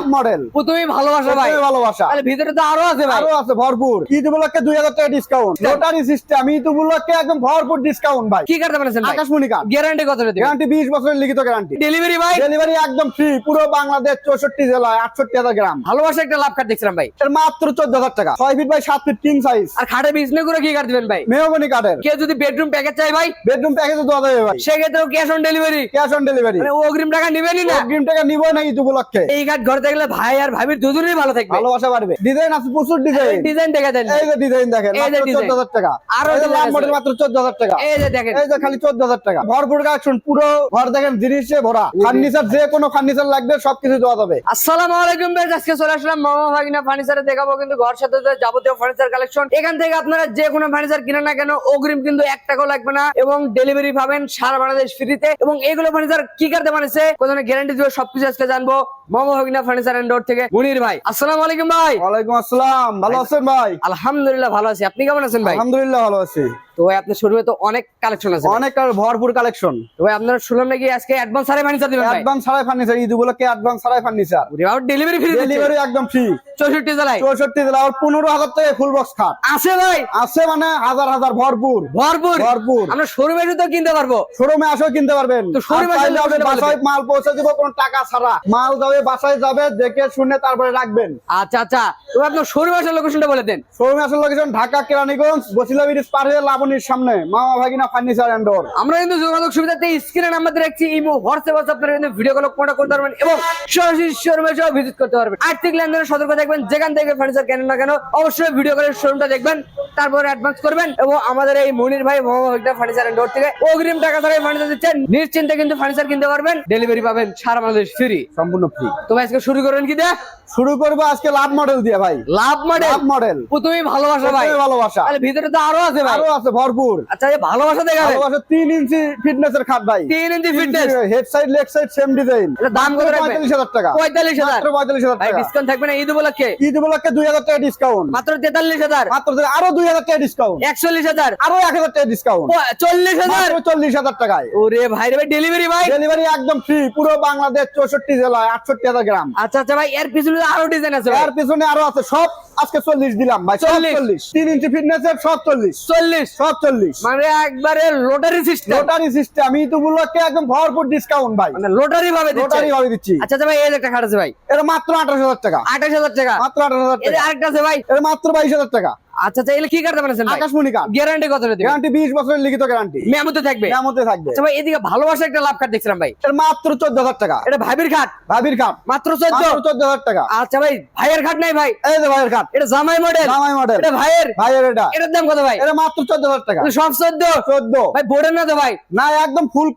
লাভ model তুমি ভালোবাসা ভাই। ভালোবাসা। ভিতরে তো আরও আছে ভাই। আরও আছে ভরপুর। ঈদ উপলক্ষে দুই হাজার টাকা ডিসকাউন্ট লোটারি সিস্টেম ঈদ উপলক্ষে একদম ভরপুর ডিসকাউন্ট ভাই। কি পারছেন আকাশমণি কার্ড গ্যারান্টি কত দিবেন গ্যারান্টি বিশ বছরের লিখিত গ্যারান্টি ডেলিভারি ভাই? ডেলিভারি একদম ফ্রি পুরো বাংলাদেশ চৌষট্টি জেলায় আটষট্টি হাজার গ্রাম। ভালোবাসা একটা লাভ কাট দেখছিলাম ভাই। এর মাত্র চোদ্দ হাজার টাকা। ছয় ফিট বাই সাত ফিট কিং সাইজ আর খাটে বিজনেস করে কি কাট দিবেন ভাই? মেহগনি কাঠের। কেউ যদি বেডরুম প্যাকেজ চাই ভাই? বেডরুম প্যাকেজে দেওয়া যাবে ভাই। সেক্ষেত্রেও cash on delivery cash on delivery মানে অগ্রিম টাকা নিবেনই না? অগ্রিম টাকা নিবো না ঈদ উপলক্ষে এই ঘাট ঘরে থাকলে ভাই আর ভাবির দুজনেই ভালো থাকবে। ভালোবাসা বাড়বে। ডিজাইন আছে প্রচুর ডিজাইন ডিজাইন দেখে দেন। এই যে ডিজাইন দেখেন এই যে মাত্র design। চোদ্দ হাজার টাকা। আরও এই যে লাভ মডেল মাত্র চোদ্দ হাজার টাকা। এই যে দেখেন। এই যে খালি চোদ্দ হাজার টাকা। ভরপুর কালেকশন পুরো ঘর দেখেন জিনিসে ভরা। ফার্নিচার যে। কোনো ফার্নিচার লাগবে সবকিছু দেওয়া যাবে। আসসালামু আলাইকুম ভাই আজকে চলে আসলাম মামা ভাগিনা ফার্নিচারে দেখাবো কিন্তু ঘর সাথে সাথে যাবতীয় ফার্নিচার কালেকশন এখান থেকে আপনারা যে কোনো ফার্নিচার কিনেন না কেন অগ্রিম কিন্তু এক টাকাও লাগবে না এবং ডেলিভারি পাবেন সারা বাংলাদেশ ফ্রিতে এবং এগুলো ফার্নিচার কি করতে বানিয়েছে কোথাও গ্যারান্টি দিবে সবকিছু আজকে জানব। ফার্নিচার এন্ড ডোর থেকে মুনির ভাই আসসালামু আলাইকুম ভাই। ওয়ালাইকুম আসসালাম। ভালো আছেন ভাই? আলহামদুলিল্লাহ ভালো আছি। আপনি কেমন আছেন ভাই? আলহামদুলিল্লাহ ভালো আছি। তো ভাই আপনার শোরুমে তো অনেক কালেকশন আছে অনেক ভরপুর কালেকশন তো ভাই আপনারা শুনলাম নাকি আজকে অ্যাডভান্স ফার্নিচার দিবেন অ্যাডভান্স ছাড়াই ফার্নিচার ঈদ উপলক্ষে অ্যাডভান্স ছাড়াই ফার্নিচার ডেলিভারি ফ্রি ডেলিভারি একদম ফ্রি চৌষট্টি জেলায়। চৌষট্টি জেলা আর পনেরো হাজার টাকা ফুল বক্স খাট। আছে ভাই। আছে মানে হাজার হাজার ভরপুর। ভরপুর। ভরপুর। আমরা শোরুমে তো কিনতে পারব। শোরুমে আসেও কিনতে পারবেন। তো আর চাইলে আসলে বাসায় মাল পৌঁছে দিব কোনো টাকা ছাড়া। মাল যাবে বাসায় যাবে দেখে শুনে তারপরে রাখবেন। আচ্ছা আচ্ছা। তো আপনার শোরুমে আসার লোকেশনটা বলে দেন। শোরুমে আসার লোকেশন ঢাকা কেরানীগঞ্জ বসিলা ব্রিজ পার হয়ে লাবণীর সামনে, মামা ভাগিনা ফার্নিচার এন্ড ডোর আমরা কিন্তু যোগাযোগ সুবিধাতে স্ক্রিনে নাম্বার রাখছি, ইমো হোয়াটসঅ্যাপ আছে আপনারা কিন্তু ভিডিও কল কন্টাক্ট করতে পারবেন এবং সরাসরি শোরুমে সহ ভিজিট করতে পারবেন। আর্থিক লেনদেনের সতর্ক থাকবেন যেখান থেকে ফার্নিচার কেনেন না কেন, অবশ্যই ভিডিও কলের শোরুমটা দেখবেন। তারপরে অ্যাডভান্স করবেন এবং আমাদের এই মনির ভাই মোহাম্মদ ফার্নিচার এন্ড ডোর থেকে অগ্রিম টাকা ছাড়াই ফার্নিচার দিচ্ছেন। নিশ্চিন্তে কিন্তু ফার্নিচার কিনতে পারবেন। ডেলিভারি পাবেন সারা বাংলাদেশ ফ্রি সম্পূর্ণ ফ্রি তো ভাই আজকে শুরু করবেন কি দিয়ে? শুরু করব আজকে লাভ মডেল দিয়ে ভাই। লাভ মডেল লাভ মডেল প্রথমেই ভালোবাসা ভাই। ভালোবাসা। তাহলে ভিতরে তো আরও আছে ভাই। আরও আছে ভরপুর। আচ্ছা এই ভালোবাসা দেখাবে ভালোবাসা তিন ইঞ্চি ফিটনেস এর খাট ভাই। তিন inch fitness head side leg side same design এটা দাম কত রাখবেন? পঁয়তাল্লিশ হাজার টাকা। পঁয়তাল্লিশ হাজার। মাত্র পঁয়তাল্লিশ হাজার ভাই ডিসকাউন্ট থাকবে না ঈদ উপলক্ষে? ঈদ উপলক্ষে দুই হাজার টাকা ডিসকাউন্ট মাত্র তেতাল্লিশ হাজার। মাত্র দুই- আরও দুই হাজার টাকা ডিসকাউন্ট একচল্লিশ হাজার। আরও এক হাজার টাকা ডিসকাউন্ট চল্লিশ হাজার। চল্লিশ হাজার টাকায়। ওরে ভাই রে ভাই ডেলিভারি ভাই। ডেলিভারি একদম ফ্রি পুরো বাংলাদেশ চৌষট্টি জেলায় আটষট্টি হাজার গ্রাম। আচ্ছা আচ্ছা ভাই এর পিছনে আরও ডিজাইন আছে এর পিছনে আরও আছে সব আজকে চল্লিশ দিলাম ভাই চল্লিশ। তিন ইঞ্চি ফিটনেস এর সব চল্লিশ। চল্লিশ। সব চল্লিশ। মানে একবারে lottery system lottery system Eid উপলক্ষে একদম ভরপুর ডিসকাউন্ট ভাই। মানে লোটারি ভাবে দিচ্ছে। ভাবে দিচ্ছি। আচ্ছা আচ্ছা ভাই এই একটা খাট আছে ভাই। এটা মাত্র আঠাশ হাজার টাকা। আঠাশ হাজার টাকা। মাত্র আঠাশ হাজার টাকা। আরেকটা আছে ভাই। এটা মাত্র বাইশ হাজার টাকা। আচ্ছা আচ্ছা কি কাটতে পারছেন ভাই? আকাশমণি কার্ড গ্যারান্টি কত গ্যারান্টি বিশ বছরের লিখিত গ্যারান্টি মেমোতে থাকবে? মধ্যে থাকবে। আচ্ছা ভাই এদিকে ভালোবাসা একটা লাভ কাট দেখছিলাম ভাই। এটা মাত্র চোদ্দ হাজার টাকা। এটা ভাবির খাট ভাবির কাপ মাত্র চোদ্দ? মাত্র চোদ্দ হাজার টাকা। আচ্ছা ভাই ভাইয়ের খাট নাই ভাই। এই যে ভাইয়ের কাপ এটা জামাই মডেল জামাই মডেল এটা ভাইয়ের। ভাইয়ের এটা। এটার দাম কত ভাই? এটা মাত্র চোদ্দ হাজার টাকা সব চোদ্দ? চোদ্দ। ভাই বোর্ডের না তো ভাই? না একদম ফুল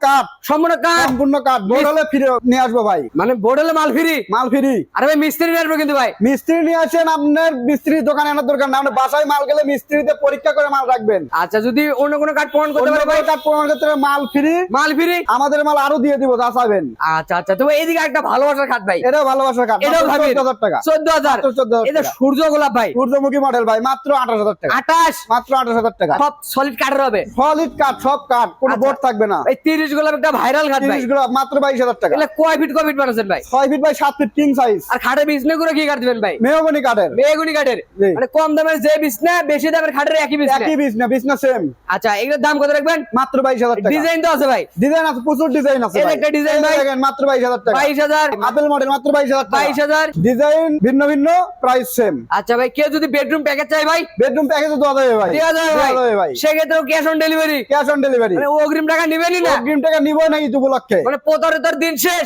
সম্পূর্ণ সম্পূর্ণ বোর্ড হলে ফিরে নিয়ে আসব ভাই। মানে বোর্ড হলে মাল ফ্রি? মাল ফ্রি। আরে ভাই মিস্ত্রি নিয়ে আসব কিন্তু ভাই। মিস্ত্রি নিয়ে আসেন আপনার মিস্ত্রির দোকানে আনার দরকার না। আপনার বাসায় মাল গেলে মিস্ত্রিতে পরীক্ষা করে মাল রাখবেন। আচ্ছা যদি অন্য কোনো কাঠ প্রমাণ করতে পারে কাঠ প্রমাণ ক্ষেত্রে মাল ফ্রি মাল ফ্রি আমাদের মাল আরও দিয়ে দিব যা চাবেন আচ্ছা আচ্ছা তো এইদিকে একটা ভালোবাসার খাট ভাই। এটাও ভালোবাসার এটাও ভাবির। চোদ্দ হাজার টাকা। চোদ্দ হাজার? মাত্র 14,000 এটা সূর্য গোলাপ ভাই। সূর্যমুখী মডেল ভাই মাত্র আঠাশ হাজার টাকা। আঠাশ? মাত্র আঠাশ হাজার টাকা। সব সলিড কাঠের হবে? সলিড কাঠ সব কাঠ কোনো আচ্ছা। বোর্ড থাকবে না। এই তিরিশ গোলাপ একটা ভাইরাল খাট ভাই। তিরিশগুলো মাত্র বাইশ হাজার টাকা। এগুলো কয় ফিট কয় ফিট বানাচ্ছেন ভাই? ছয় ফিট বাই সাত ফিট কিং সাইজ আর খাটের বিছনে করে কি কাট দিবেন ভাই? মেহগনি কাঠের বেগুনি কাঠের মানে কম দামের যে বিছনা বেশি দামের খাটের একই বিছনা। একই বিছ না সেম আচ্ছা এগুলোর দাম কত রাখবেন? মাত্র বাইশ হাজার টাকা। ডিজাইন তো আছে ভাই। ডিজাইন আছে প্রচুর ডিজাইন আছে এই একটা design ভাই। দেখেন, মাত্র বাইশ হাজার টাকা। বাইশ হাজার। আপেল মডেল মাত্র বাইশ হাজার টাকা। বাইশ হাজার। ডিজাইন ভিন্ন ভিন্ন প্রাইস সেম আচ্ছা ভাই কেউ যদি বেডরুম প্যাকেজ চাই ভাই? বেডরুম প্যাকেজে দেওয়া যাবে ভাই। দেওয়া যাবে ভাই। দেওয়া যাবে ভাই। সেক্ষেত্রেও cash on delivery cash on delivery মানে অগ্রিম টাকা নিবেনই না অগ্রিম টাকা নিব না ঈদ উপলক্ষে। মানে প্রতারিতার দিন শেষ।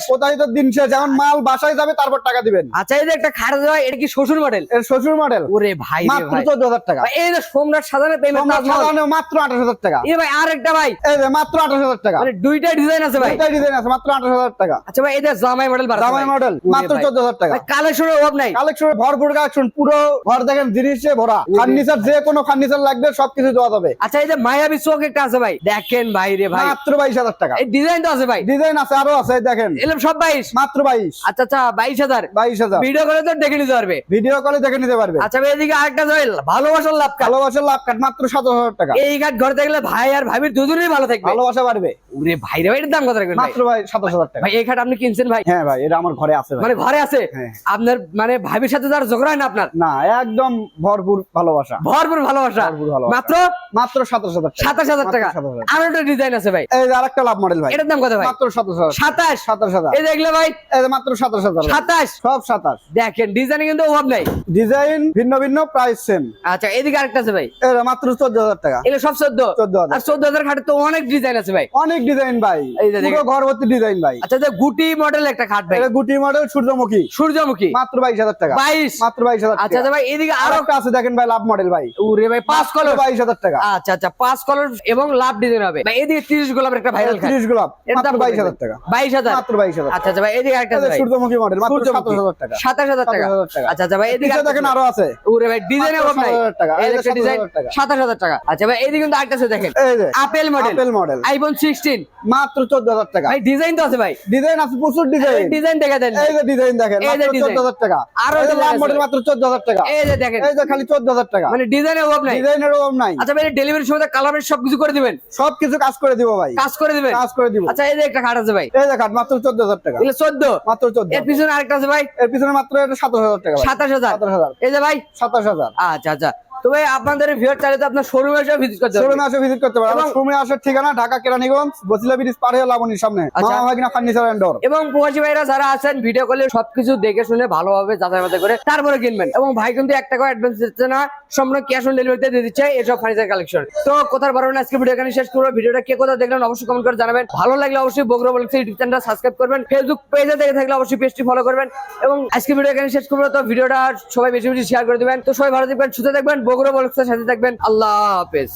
দিন শেষ। যেমন মাল বাসায় যাবে তারপর টাকা দিবেন। আচ্ছা এই যে একটা খাট আছে এটা কি শ্বশুর মডেল এর শ্বশুর মডেল ওরে ভাই মাত্র ভাই। চোদ্দ হাজার টাকা। এই যে সোমনাথ সাজানো পেমেন্ট সাজানো মাত্র আঠাশ হাজার টাকা। এ ভাই আর ভাই। এই যে মাত্র আঠাশ হাজার টাকা। মানে দুইটা ডিজাইন আছে ভাই। দুইটা ডিজাইন আছে মাত্র আঠাশ হাজার টাকা। আচ্ছা ভাই এটা জামাই মডেল জামাই মডেল মাত্র চোদ্দ হাজার টাকা। কালেকশনের অভাব নাই। কালেকশন ভরপুর কালেকশন পুরো ঘর দেখেন জিনিসে ভরা। ফার্নিচার যে কোনো ফার্নিচার লাগবে সবকিছু দেওয়া যাবে। আচ্ছা এই যে মায়াবী চোখ একটা আছে ভাই। দেখেন ভাই রে ভাই। মাত্র বাইশ হাজার টাকা। এই ডিজাইন তো আছে ভাই। ডিজাইন আছে আরও আছে দেখেন। এলাম সব বাইশ। মাত্র বাইশ। আচ্ছা আচ্ছা বাইশ হাজার। বাইশ হাজার। ভিডিও করে তো দেখে নিতে পারবে। ভিডিও কলে দেখে নিতে পারবে। আচ্ছা ভাই এদিকে আরেকটা ভালো ভালোবাসার লাভ কাট। ভালোবাসার লাভ কাট মাত্র সাতাশ হাজার টাকা। এই কাঠ ঘরে থাকলে ভাই আর ভাবির দুজনেই ভালো থাকবে। ভালোবাসা বাড়বে। ওরে ভাই রে ভাইয়ের দাম কত রাখবেন মাত্র ভাই সাতাশ হাজার টাকা। ভাই এই খাট আপনি কিনছেন ভাই? হ্যাঁ ভাই এটা আমার ঘরে আছে মানে ঘরে আছে? হ্যাঁ। আপনার মানে ভাবির সাথে যার ঝগড়া হয় না আপনার? না একদম ভরপুর ভালোবাসা। ভরপুর ভালোবাসা। মাত্র? মাত্র সাতাশ হাজার সাতাশ হাজার টাকা। 27,000 আরও একটা ডিজাইন আছে ভাই। এই যে আরেকটা লাভ মডেল ভাই। এটার দাম কত ভাই? মাত্র সাতাশ হাজার। সাতাশ? সাতাশ হাজার। এই দেখলে ভাই। মাত্র সাতাশ হাজার সাতাশ? সব সাতাশ। দেখেন ডিজাইনে কিন্তু অভাব নাই। ডিজাইন ভিন্ন ভিন্ন প্রাইস সেম আচ্ছা এদিকে আরেকটা আছে ভাই। এটা মাত্র চোদ্দ হাজার টাকা। এগুলো সব চোদ্দ? 14,000 আর চোদ্দ হাজার খাটে তো অনেক ডিজাইন আছে ভাই। অনেক ডিজাইন ভাই। দেখেন। ডিজাইন ভাই। আচ্ছা যে গুটি মডেল একটা খাট ভাই। এটা গুটি মডেল সূর্যমুখী। সূর্যমুখী। মাত্র বাইশ হাজার টাকা। বাইশ? মাত্র বাইশ হাজার আচ্ছা আচ্ছা ভাই এদিকে আরও একটা আছে দেখেন ভাই লাভ মডেল ভাই। উরে ভাই পাঁচ কলর বাইশ হাজার টাকা। আচ্ছা আচ্ছা পাঁচ কলর এবং লাভ ডিজাইন হবে। ভাই এদিকে তিরিশ গোলাপের একটা ভাইরাল খাট। তিরিশ গোলাপ। কত বাইশ? হাজার টাকা। বাইশ হাজার। মাত্র বাইশ হাজার আচ্ছা আচ্ছা ভাই এদিকে আরেকটা আছে সূর্যমুখী মডেল মাত্র। সাতাশ হাজার টাকা। সাতাশ হাজার টাকা। 27,000 টাকা। আচ্ছা আচ্ছা ভাই এদিকে দেখেন আরও আছে। ওরে ভাই ডিজাইনের অভাব নাই। 27,000 টাকা। এই এই একটা ডিজাইন সাতাশ হাজার টাকা। আচ্ছা ভাই এদিকে কিন্তু আরেকটা আছে দেখেন। Apple model Apple model iPhone sixteen মাত্র চোদ্দ হাজার টাকা। ভাই ডিজাইন তো আছে ভাই। ডিজাইন আছে প্রচুর ডিজাইন ডিজাইন দেখা দেন। এই যে ডিজাইন দেখেন এই যে মাত্র design। চোদ্দ হাজার টাকা। আরও এই যে design লাভ আছে। মডেল মাত্র চোদ্দ হাজার টাকা। এই যে দেখেন। এই যে খালি চোদ্দ হাজার টাকা। মানে ডিজাইনের অভাব নাই। ডিজাইনের অভাব নাই। আচ্ছা ভাই সময় কালারের সবকিছু করে দিবেন। সবকিছু কাজ করে দিব ভাই। কাজ করে দিবেন? কাজ করে দিব। আচ্ছা এই যে একটা খাট আছে ভাই। এই দেখান মাত্র চোদ্দ হাজার টাকা। এগুলো চোদ্দ। মাত্র চোদ্দ। এর পিছনে আরেকটা আছে ভাই। এর পিছনে মাত্র এটা সাতাশ হাজার টাকা সাতাশ হাজার। সাতাশ হাজার। এই যে ভাই। সাতাশ হাজার। আচ্ছা আচ্ছা। তো ভাই আপনাদের ভিউয়ার চাইলে তো আপনার শোরুমে এসে ভিজিট করতে শোরুমে আসে ভিজিট করতে পারে এবং- আমার শোরুমে আসার ঠিকানা ঢাকা কেরানীগঞ্জ বসিলা ব্রিজ পার হয়ে লাবণীর সামনে। আচ্ছা। মামা ভাগিনা ফার্নিচার এন্ড ডোর এবং প্রবাসী ভাইরা যারা আছেন ভিডিও কলে সবকিছু দেখে শুনে ভালোভাবে যাচাই বাছাই করে তারপরে কিনবেন। এবং ভাই কিন্তু এক টাকা অ্যাডভান্স দিচ্ছে না সম্পূর্ণ ক্যাশ অন ডেলিভারিতে দিয়ে দিচ্ছে এসব ফার্নিচার কালেকশন তো কোথার বড় আজকে ভিডিও এখানে শেষ করব। ভিডিওটা কে কোথাও দেখলেন অবশ্যই কমেন্ট করে জানাবেন। ভালো লাগলে অবশ্যই বগ্র বলছে ইউটিউব চ্যানেল সাবস্ক্রাইব করবেন। ফেসবুক পেজে দেখে থাকলে অবশ্যই পেজটি ফলো করবেন। এবং আজকে ভিডিও এখানে শেষ করব। তো ভিডিওটা সবাই বেশি বেশি শেয়ার করে দিবেন। তো সবাই ভালো থাকবেন সুস্থ থাকবেন। বগ্র বলছের সাথে থাকবেন। আল্লাহ হাফেজ।